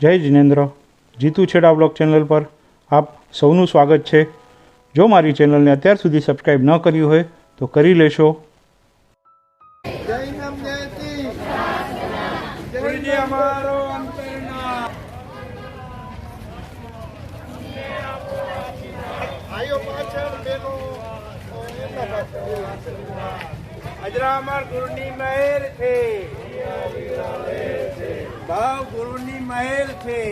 જય જિનેન્દ્ર. જીતુ છેડા blog channel પર આપ સૌનું સ્વાગત છે. જો મારી ચેનલને અત્યાર સુધી સબસ્ક્રાઈબ ન કર્યું હોય, તો કરી લેશો. અજરામર ગુરુની મહેર છે. ભાવ ગુરુની મહેર છે.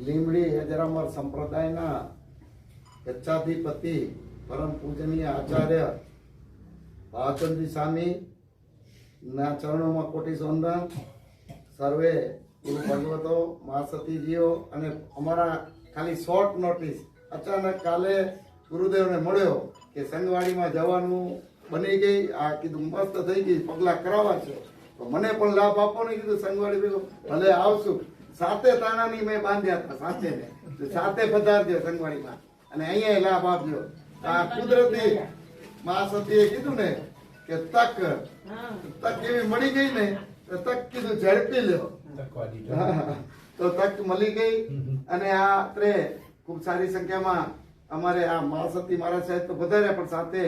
લીમડી હેજરામર સંપ્રદાયના ગચ્છાધિપતિ પરમ પૂજનીય આચાર્ય ભાવચંદ્રી સ્વામી, ના ચરણોમાં કોટી વંદન સર્વે ગુરુ ભગવતો મહાસતીજીઓ અને અમારા ખાલી શોર્ટ નોટિસ અચાનક કાલે ગુરુદેવને મળ્યો કે સંગવાડીમાં જવાનું બની ગઈ આ કીધું મસ્ત થઈ ગઈ પગલા કરાવવા છે. તો મને પણ લાભ આપો ને કીધું સંગવાડી ભેગો. ભલે આવશું. સાતે તાણાની મેં બાંધ્યા હતા સાથે ને સાથે પધારજો સંગવાડીમાં. અને અહીંયા લાભ આપજો. આ કુદરતી એ કીધું ને કે તક તક એવી મળી ગઈ ને તો તક કીધું ઝડપી લ્યો. તો તક મળી ગઈ અને આ ત્રે ખૂબ સારી સંખ્યામાં અમારે આ મહાસતી મારા સાહેબ તો વધારે પણ સાથે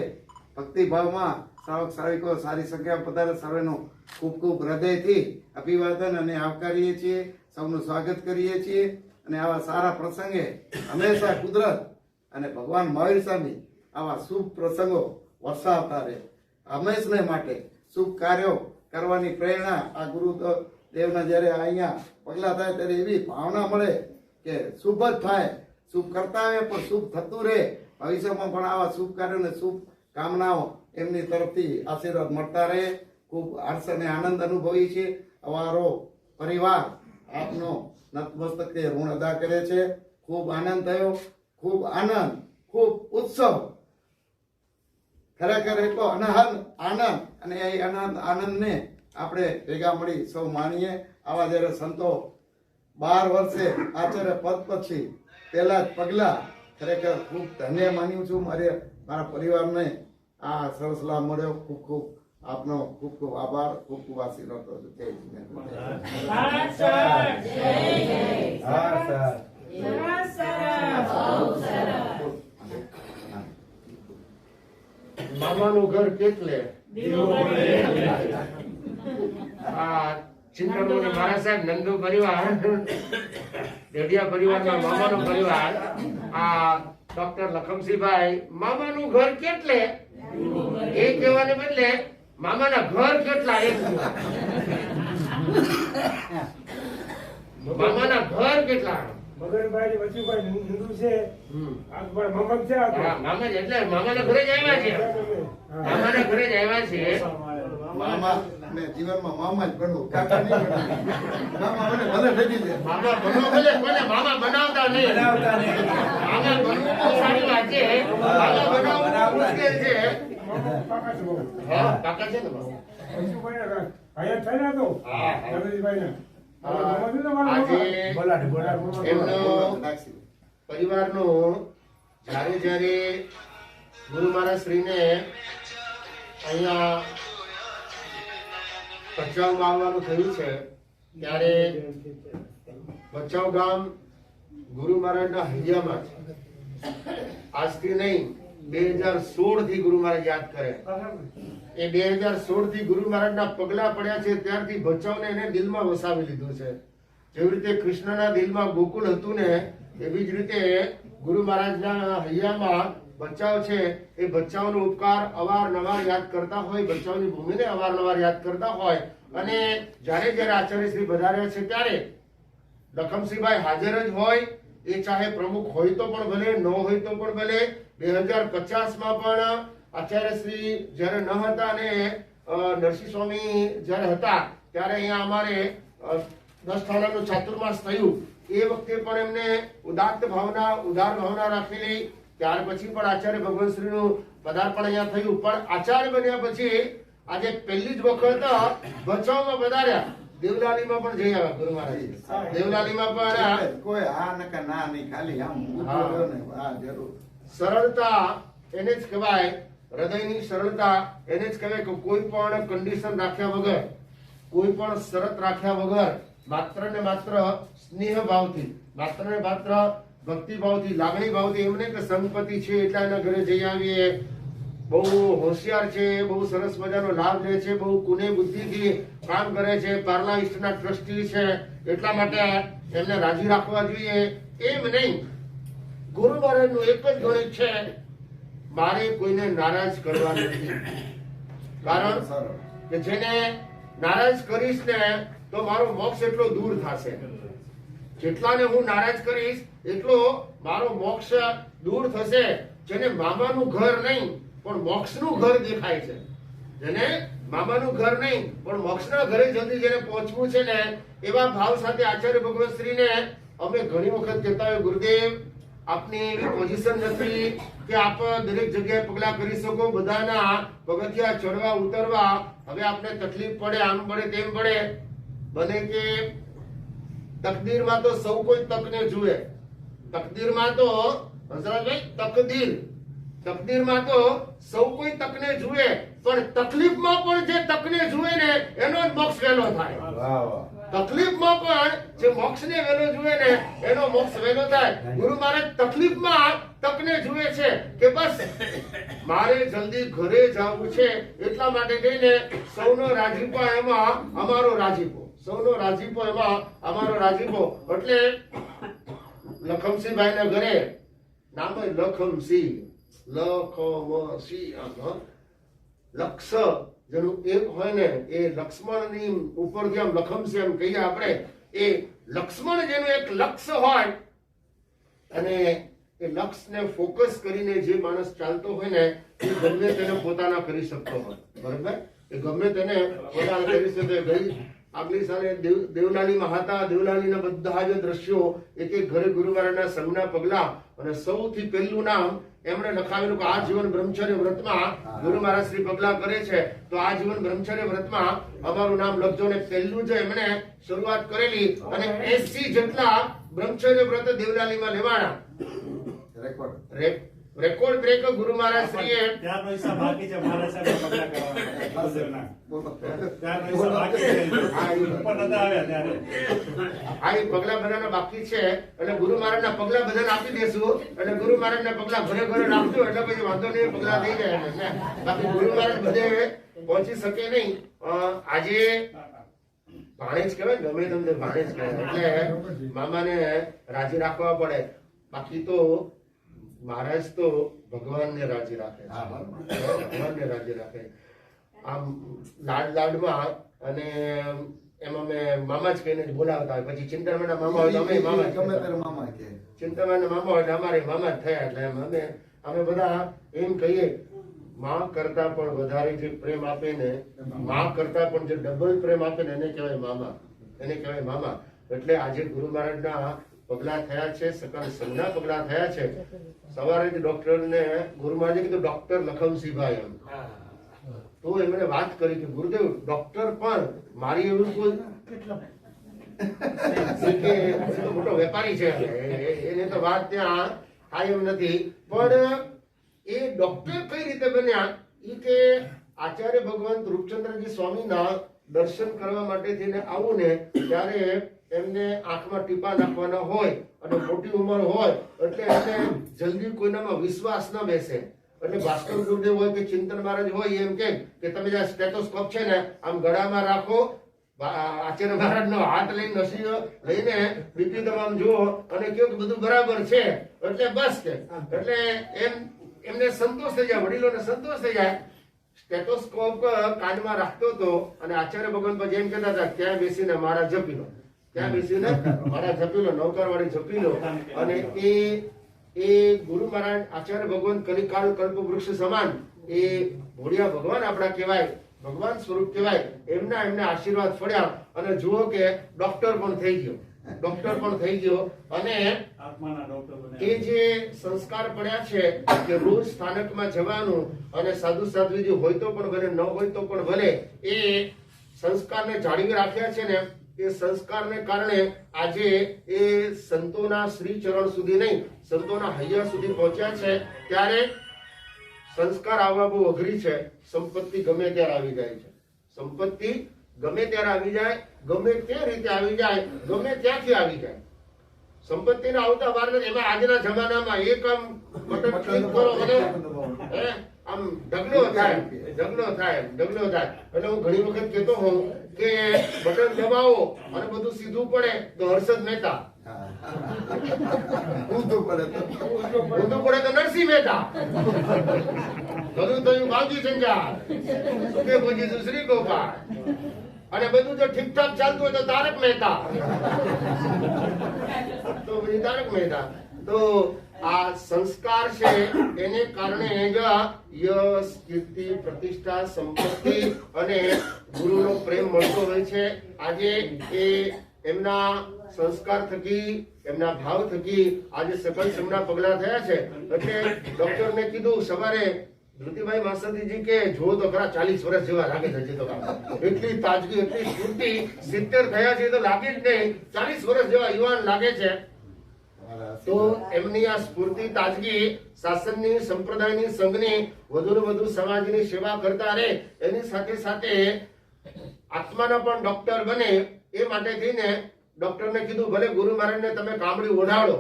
ભક્તિભાવમાં શ્રાવક શ્રાવિકો સારી સંખ્યા પધારે સર્વેનું ખૂબ ખૂબ હૃદયથી અભિવાદન અને આવકારીએ છીએ, સૌનું સ્વાગત કરીએ છીએ અને આવા સારા પ્રસંગે હંમેશા કુદરત અને ભગવાન મહાવીર સ્વામી આવા શુભ પ્રસંગો વરસાવતા રહે. હંમેશને માટે શુભ કાર્યો કરવાની પ્રેરણા આ ગુરુ દેવના જ્યારે અહીંયા પગલા થાય ત્યારે એવી ભાવના મળે કે શુભ જ થાય. શુભ કરતા હોય પણ શુભ થતું રહે. ભવિષ્યમાં પણ આવા શુભ કાર્યોને શુભ કામનાઓ એમની તરફથી આશીર્વાદ મળતા રહે. ખૂબ હર્ષ અને આનંદ અનુભવી છે. અમારો પરિવાર આપનો નતમસ્તકે ઋણ અદા કરે છે. ખૂબ આનંદ થયો. ખૂબ આનંદ, ખૂબ ઉત્સવ. ખરેખર એટલો અનહદ આનંદ અને એ અનંદ આનંદને આપણે ભેગા મળી સૌ માણીએ આવા જ્યારે સંતો બાર વર્ષે આચાર્ય પદ પછી પહેલા જ પગલા ખરેખર ખૂબ ધન્ય માન્યું છું. મારે મારા પરિવારને આ સરસ લાભ મળ્યો. ખૂબ ખૂબ આપનો ખૂબ ખૂબ આભાર. ખૂબ ખૂબ આશીર્વાદ. જય મામાનું ઘર કેટલે? આ ચિંતામણી મહારાજ સાહેબ નંદુ પરિવાર દેડિયા પરિવાર મામાનો પરિવાર, આ ડોક્ટર લખમસિંહભાઈ મામાનું ઘર કેટલે? એ કહેવાને બદલે મામાના ઘર કેટલા એ મામાના ઘર કેટલા? મગનભાઈ વચુભાઈ હિન્દુ છે. મામા એટલે મામાના ઘરે જ આવ્યા છે. મામાના ઘરે જ આવ્યા છે. મામા મેં જીવનમાં મામા જ બનવું કાકા નહીં મામા મને ભલે ઠગી દે મામા બનો ભલે કોને મામા બનાવતા નહીં. બનાવતા નહીં. મામા બનવું બહુ સારી વાત છે. મામા બનાવવું મુશ્કેલ છે. મમક છે હા કાકા છે ને હયાત થઈ તો. હા, ને આજે. એમનો નાખી. જ્યારે જ્યારે ગુરુ મહારાજ શ્રીને અહીંયા ભચાઉમાં આવવાનું થયું છે, ત્યારે ભચાઉ ગામ ગુરુ મહારાજના હૈયામાં છે આજથી નહીં, બે હજાર સોળથી ગુરુ મહારાજ યાદ કરે એ બે હજાર સોળથી ગુરુ મહારાજના પગલા પડ્યા છે, ત્યારથી ભચાઉને એને દિલમાં વસાવી લીધું છે. જેવી રીતે કૃષ્ણના દિલમાં ગોકુલ હતું ને, એવી જ રીતે ગુરુ મહારાજના હૈયામાં બચાવ છે, એ બચાવનો ઉપકાર અવારનવાર યાદ કરતા હોય બચાવની ભૂમિને અવારનવાર યાદ કરતા હોય. અને જ્યારે જ્યારે આચાર્ય શ્રી પધાર્યા છે, ત્યારે લખમસિંહભાઈ હાજર જ હોય, એ ચાહે પ્રમુખ હોય તો પણ ભલે, ન હોય તો પણ ભલે. બે હજાર પચાસમાં પણ આચાર્ય શ્રી જ્યારે ન હતા અને નરસિંહ સ્વામી જ્યારે હતા ત્યારે અહીંયા અમારે દસ થાણાનું ચાતુર્માસ થયું. એ વખતે પણ એમને ઉદાત્ત ભાવના ઉદાર ભાવના રાખેલી. ત્યાર પછી પણ આચાર્ય ભગવાન શ્રીનું પદાર્પણ અહીંયા થયું. પણ આચાર્ય બન્યા પછી આજે પહેલી જ વખત ભચાઉમાં પધાર્યા. દેવલાલીમાં પણ જઈ આવ્યા ગુરુ મહારાજ. દેવલાલીમાં પણ કોઈ હા નકા ના નહીં ખાલી આમ. હા જરૂર. સરળતા એને જ કહેવાય હૃદયની સરળતા એને જ કહેવાય કે કોઈ પણ કન્ડિશન રાખ્યા વગર, કોઈ પણ શરત રાખ્યા વગર માત્ર ને માત્ર સ્નેહ ભાવથી, માત્ર ને માત્ર ભક્તિ ભાવથી, લાગણી ભાવથી એમને કે સંપત્તિ છે એટલા એના ઘરે જઈ આવીએ. બહુ હોશિયાર છે, બહુ સરસ મજાનો લાભ લે છે, બહુ કુને બુદ્ધિથી કામ કરે છે, પાર્લા ઇસ્ટના ટ્રસ્ટી છે. એટલા માટે એમને રાજી રાખવા જોઈએ. એમ નહીં. ગુરુ મહારાજનું એક જ ગણિત છે. મારે કોઈને નારાજ કરવા નથી. કારણ કે જેને નારાજ કરીશ ને તો મારો મોક્ષ એટલો દૂર થશે. જેટલાને હું નારાજ કરીશ એટલો મારો મોક્ષ દૂર થશે. જેને મામાનું ઘર નહીં પણ મોક્ષનું ઘર દેખાય છે. જેને મામાનું ઘર નહીં પણ મોક્ષના ઘરે જલ્દી જેને પહોંચવું છે ને એવા ભાવ સાથે આચાર્ય ભગવત શ્રીને અમે ઘણી વખત કહેતા હોય ગુરુદેવ આપની એવી પોઝિશન નથી કે આપ દરેક જગ્યાએ પગલા કરી શકો, બધાના પગથિયા ચડવા, ઉતરવા. હવે આપને તકલીફ પડે, આમ પડે, તેમ પડે. બને કે તકદીરમાં તો સૌ કોઈ તકને જુએ. તકદીરમાં તો હંસરાજભાઈ તકદીર. તકદીરમાં તો સૌ કોઈ તકને જુએ. પણ તકલીફમાં પણ જે તકને જુએ ને, એનો જ મોક્ષ વહેલો થાય. તકલીફમાં પણ જે મોક્ષને વહેલો જુએ ને એનો મોક્ષ વેલો થાય. ગુરુ મહારાજ તકલીફમાં તકને જુએ છે કે બસ મારે જલ્દી ઘરે જવું છે એટલા માટે કહીને સૌનો રાજીપો એમાં અમારો રાજીપો. સૌનો રાજીપો એમાં અમારો રાજીપો. એટલે લખમસિંહભાઈ ના ઘરે નામ લખમસિંહ. લખમસિંહ લક્ષ જેનું એક હોય ને એ લક્ષ્મણની ઉપરથી આમ લખમશે એમ કહીએ આપણે, એ લક્ષ્મણ જેનું એક લક્ષ્ય હોય અને એ લક્ષ્યને ફોકસ કરીને જે માણસ ચાલતો હોય ને એ ગમે તેને પોતાના કરી શકતો હોય. બરોબર? એ ગમે તેને પોતાના કરી શકે. આગલી સાલે દેવ દેવલાલીમાં હતા દેવલાલીના બધા જ દ્રશ્યો એક એક ઘરે ગુરુ મહારાજના સંઘના પગલા અને સૌથી પહેલું નામ એમણે લખાવેલું કે આ જીવન બ્રહ્મચર્ય વ્રતમાં ગુરુ મહારાજ શ્રી પગલા કરે છે. તો આ જીવન બ્રહ્મચર્ય વ્રતમાં અમારું નામ લખજો ને પહેલું જે એમણે શરૂઆત કરેલી અને એસી જેટલા બ્રહ્મચર્ય વ્રત દેવલાલીમાં લેવાના. રેકોર્ડ રે- રેકોર્ડ બ્રેક ગુરુ મહારાજ શ્રીએ ચાર પૈસા બાકી છે મહારાજ સાહેબ કપડા કરવાના. ચાર પૈસા બાકી છે ઉપર નતા આવ્યા ત્યારે. આ એ પગલા ભરવાના બાકી છે એટલે ગુરુ મહારાજના પગલા બધાને આપી દેશું એટલે ગુરુ મહારાજના પગલા ઘરે ઘરે રાખજો એટલે પછી વાંધો નહીં પગલા થઈ જાય એટલે બાકી ગુરુ મહારાજ બધે પહોંચી શકે નહીં. આજે ભાણેજ કહેવાય ગમે તમને ભાણેજ કહેવાય. એટલે મામાને રાજી રાખવા પડે. બાકી તો મહારાજ તો ભગવાનને રાજી રાખે છે. ભગવાનને રાજી રાખે. આમ લાડ લાડમાં અને એમાં મેં મામા જ કહીને જ બોલાવતા હોય. પછી ચિંતામણના મામા હોય તો અમે મામા ગમે. ત્યારે મામા કે ચિંતામણના મામા હોય તો અમારે મામા જ થયા એટલે એમ અમે અમે બધા એમ કહીએ માં કરતા પણ વધારે જે પ્રેમ આપે ને માં કરતા પણ જે ડબલ પ્રેમ આપે ને એને કહેવાય મામા. એને કહેવાય મામા. એટલે આજે ગુરુ મહારાજના પગલા થયા છે સકલ સંઘના પગલા થયા છે. સવારે જ ડોક્ટરને ગુરુ મહારાજે કીધું ડોક્ટર લખમસિંહભાઈ એમ. તો એમણે વાત કરી કે ગુરુદેવ ડોક્ટર પણ મારી એવું કોઈ મોટો વેપારી છે. એને તો વાત ત્યાં થાય એમ નથી. પણ એ ડોક્ટર કઈ રીતે બન્યા? એ કે આચાર્ય ભગવાન રૂપચંદ્રજી સ્વામીના દર્શન કરવા માટે થઈને આવું ને ત્યારે એમને આંખમાં ટીપા નાખવાના હોય અને મોટી ઉંમર હોય, એટલે એને જલ્દી કોઈનામાં વિશ્વાસ ન બેસે. એટલે ભાસ્કર ગુરુદેવ હોય કે ચિંતન મહારાજ હોય, એમ કે કે તમે જે સ્ટેટોસ્કોપ છે ને, આમ ગળામાં રાખો આચાર્ય મહારાજ નો હાથ લઈને નસીઓ લઈને બીપી તમામ જુઓ અને કયો કે બધું બરાબર છે. એટલે બસ કે. એટલે એમ, એમને સંતોષ થઈ જાય, વડીલોને સંતોષ થઈ જાય. સ્ટેટોસ્કોપ કાનમાં રાખતો હતો અને આચાર્ય ભગવાન પછી એમ કહેતા હતા ત્યાં બેસીને મારા જપી લો. ત્યાં બેસીને મારા જપી લો નૌકાર વાળી જપી લો અને એ એ ગુરુ મહારાજ આચાર્ય ભગવાન કલિકાળ કલ્પ વૃક્ષ સમાન એ ભોળિયા ભગવાન આપણા કહેવાય ભગવાન સ્વરૂપ કહેવાય એમના એમને આશીર્વાદ ફળ્યા અને જુઓ કે ડોક્ટર પણ થઈ ગયો ડોક્ટર પણ થઈ ગયો અને એ જે સંસ્કાર પડ્યા છે કે રોજ સ્થાનકમાં જવાનું અને સાધુ સાધ્વીજી હોય તો પણ ભલે ન હોય તો પણ ભલે એ સંસ્કારને જાળવી રાખ્યા છે ને એ સંસ્કારને કારણે આજે એ સંતોના શ્રી ચરણ સુધી નહીં સંતોના હૈયા સુધી પહોંચ્યા છે ત્યારે સંસ્કાર આવવા બહુ અઘરી છે. સંપત્તિ ગમે ત્યારે આવી જાય છે. સંપત્તિ ગમે ત્યારે આવી જાય ગમે તે રીતે આવી જાય ગમે ત્યાંથી આવી જાય. સંપત્તિને આવતા વાર એમાં આજના જમાનામાં એક આમ બટન ક્લિક કરો અને હે, આમ ઢગલો થાય ઢગલો થાય ઢગલો થાય. એટલે હું ઘણી વખત કહેતો હોઉં કે બટન દબાવો અને બધું સીધું પડે તો હર્ષદ મહેતા. ઊંધું પડે તો. ઊંધું પડે તો નરસિંહ મહેતા. બધું થયું સુખે ભોજીશું શ્રી ગોપાલ. અને બધું જો ઠીકઠાક ચાલતું હોય તો તારક મહેતા. તો પછી તારક મહેતા. તો આ સંસ્કાર છે, એને કારણે યશ કીર્તિ પ્રતિષ્ઠા, સંપત્તિ અને ગુરુનો પ્રેમ મળતો હોય છે. આજે એ એમના સંસ્કાર થકી, એમના ભાવ થકી આજે સકલ સમના પગલા થયા છે. એટલે ડોક્ટરને કીધું, સવારે ધૃતિભાઈ માસતીજી કે જો તો ખરા ચાલીસ વર્ષ જેવા લાગે છે તો એટલી તાજગી, એટલી સ્ફૂર્તિ, સિત્તેર થયા છે તો લાગે જ નહીં. ચાલીસ વર્ષ જેવા યુવાન લાગે છે. તો એમની આ સ્ફૂર્તિ, તાજગી શાસનની સંપ્રદાયની, સંઘની વધુ ને વધુ સમાજની સેવા કરતા રહે, એની સાથે સાથે આત્માના પણ ડોક્ટર બને, એ માટે થઈને ડોક્ટરને કીધું, ભલે ગુરુ મહારાજને તમે કામડી ઓઢાડો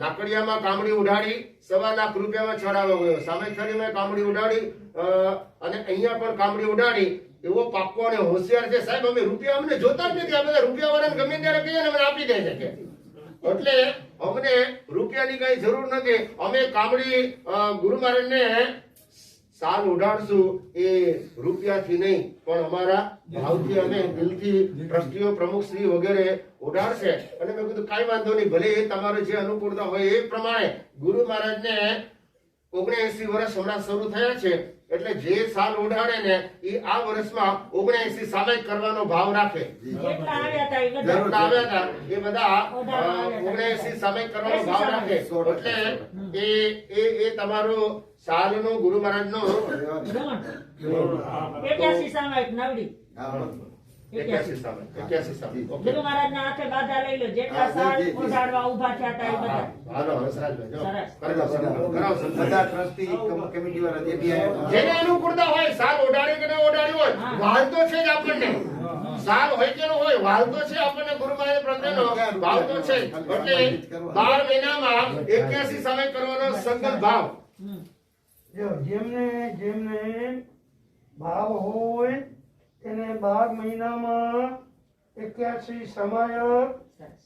લાકડિયામાં કામડી ઉડાડી સવા લાખ રૂપિયામાં છોડાવવા ગયો સામેખરીમાં કામડી ઉડાડી અને અહીંયા પણ કામડી ઉડાડી. એવો પાક્કો અને હોશિયાર છે. સાહેબ, અમે રૂપિયા અમને જોતા જ નથી. આ બધા રૂપિયા વાળાને ગમે ત્યારે કહીએ ને અમને આપી દે છે એટલે અમને રૂપિયાની કઈ જરૂર નથી. અમે કામડી ગુરુ મહારાજને સાલ ઉડાડશું એ રૂપિયાથી નહીં, પણ અમારા ભાવથી અમે દિલથી ટ્રસ્ટીઓ પ્રમુખશ્રી વગેરે ઉડાડશે. અને મેં કીધું, કાંઈ વાંધો નહીં, ભલે એ તમારે જે અનુકૂળતા હોય એ પ્રમાણે ગુરુ મહારાજને ઓગણએસી વર્ષ હમણાં શરૂ થયા છે. એટલે જે સાલ ઉડાડે ને એ આ વર્ષમાં ઓગણએસી સામાયિક કરવાનો ભાવ રાખે. આવ્યા હતા એ બધા. જેટલા આવ્યા હતા એ બધા ઓગણએસી સામાયિક કરવાનો ભાવ રાખે. એટલે એ એ એ તમારો સાલનો ગુરુ મહારાજનો ધોણ એક્યાસી એક્યાસી એક્યાસી હાથે બાધા લઈ લો જેટલા સાલ ઓઢાડવા ઊભા થયા હતા એ બધા. હાલો હંસરાજભાઈ સરસ. કરાવો, કરાવો, કરાવો, સંતોષ. બધા ટ્રસ્ટી કમિટી વાળા જે બી જેને અનુકૂળતા હોય સાલ કે ન હોય વાલ તો છે જ આપણને. સાલ હોય કે ન હોય વાલ તો છે આપણને ગુરુ મહારાજ પ્રત્યેનો ભાવ તો છે. એટલે બાર મહિનામાં એક્યાસી સામે કરવાનો સંકલ્પ ભાવ. જેમને જેમને ભાવ હોય તેને બાર મહિનામાં એક્યાસી સમય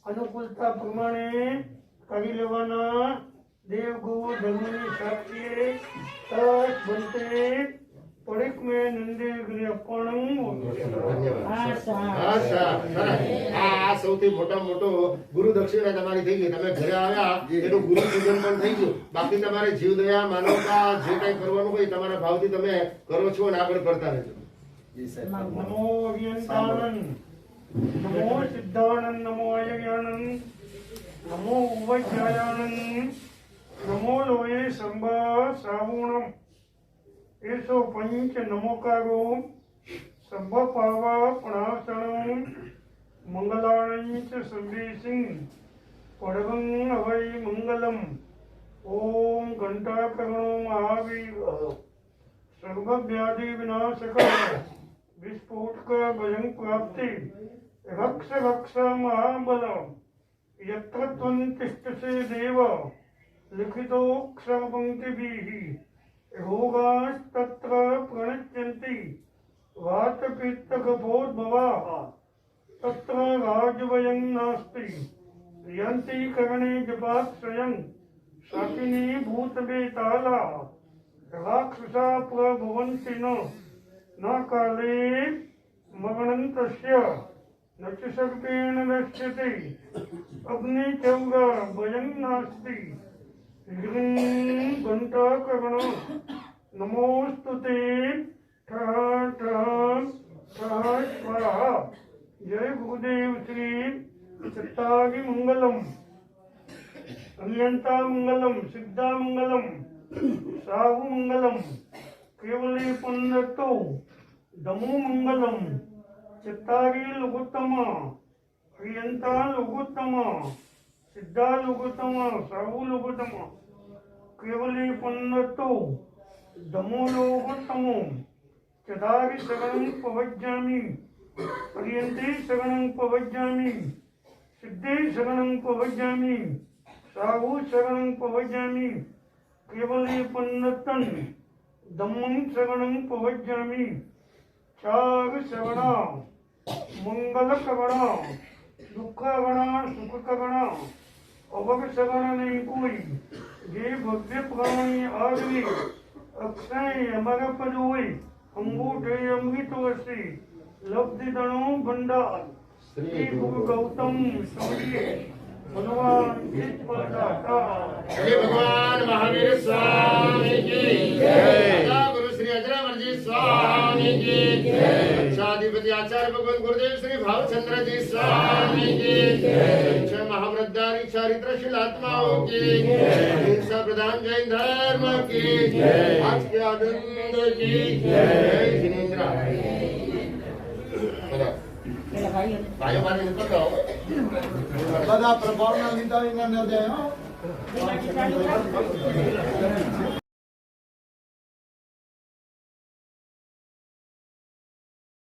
અનુકૂળતા પ્રમાણે કરી લેવાના દેવગુ ધર્મની સાથે તસ બનતે પડીક આ સૌથી મોટા મોટો ગુરુ દક્ષિણા તમારી થઈ ગઈ. તમે ઘરે આવ્યા, એનું ગુરુ પૂજન થઈ ગયું. બાકી તમારે જીવ દયા માનવતા, જે કઈ કરવાનું હોય તમારા ભાવથી તમે કરો છો અને આગળ કરતા રહેજો. નમો અજ્ઞાનંદ નમો સિદ્ધાનંદ નમો અયજ્ઞાનંદ નમો ઉવજ્જાયાનંદ નમો લોએ સંભા શ્રાવણમ એસો પંચ નમોકારો સભ પાવા પ્રણાસણમ મંગલાણં ચ સંદેશિં પડવં અવય મંગલમ ઓમ ઘંટાકર્ણો મહાવીર સર્વવ્યાધિ વિનાશક विस्फोटक भयं प्राप्ति रक्ष रक्ष महाबल यत्र त्वं तिष्ठसि देव लिखितोऽक्षरपङ्क्तिभिः रोगास्तत्र प्रणश्यन्ति वातपित्तकपोद्भवाः तत्र राजवयं नास्ति यन्ति करणे जपाश्रयं शकिनी भूतवेताला राक्षसा प्रभवन्ति न न काले मगनंतस्य नक्षसर्पेण अग्नि अग्निचौर भयं नास्ति। घण्टाकरण। नमोऽस्तु ते। ठः ठः ठः स्वाहा जय भूदेव श्री सत्तागिमङ्गलम् अभियन्तामङ्गलं सिद्धामङ्गलं साहुमङ्गलम्। కేవలే పొందటో దమో మంగళం చిత్తారి లఘుత్తమ అయ్యంత లఘుత్తమ సిద్ధా లఘుత్తమ సర్వు లఘుత్తమ కేవలే పొందటో దమో లోహోత్తమం చదారి శరణం పవజ్జామి పర్యంతే శరణం పవజ్జామి సిద్ధే శరణం పవజ్జామి సాహు శరణం పవజ్జామి కేవలే పొన్నతన్ દમમ શ્રવણમ પવજ્જામી ચાર શ્રવણ મંગલ શ્રવણ દુઃખ શ્રવણ સુખ શ્રવણ અવગ શ્રવણ નહીં કોઈ જે ભવ્ય પ્રાણી આગવી અક્ષય અમારા પદ હોય અંગૂઠે અમૃતો હશે લબ્ધિ દણો ભંડાર શ્રી ગુરુ ગૌતમ સ્વામી શ્રી ભગવાન મહાવીર સ્વામી કી જય. ગુરુ શ્રી અજરામરજી સ્વામી કી જય. અક્ષાધિપતિ આચાર્ય ભગવાન ગુરુદેવ શ્રી ભાવચંદ્રજી સ્વામી કી જય. અક્ષય મહાવ્રતધારી ચારિત્ર શીલાત્માઓ કી જય. અહિંસા પ્રધાન જૈન ધર્મ કી જય. આજ આનંદ કી બધા પેલા ભાઈઓ ભાઈઓ મારી નીકળ જાઓ બધા પ્રભાવના લીધા વિના ન જાય હો પેલા ચાલુ રાખ.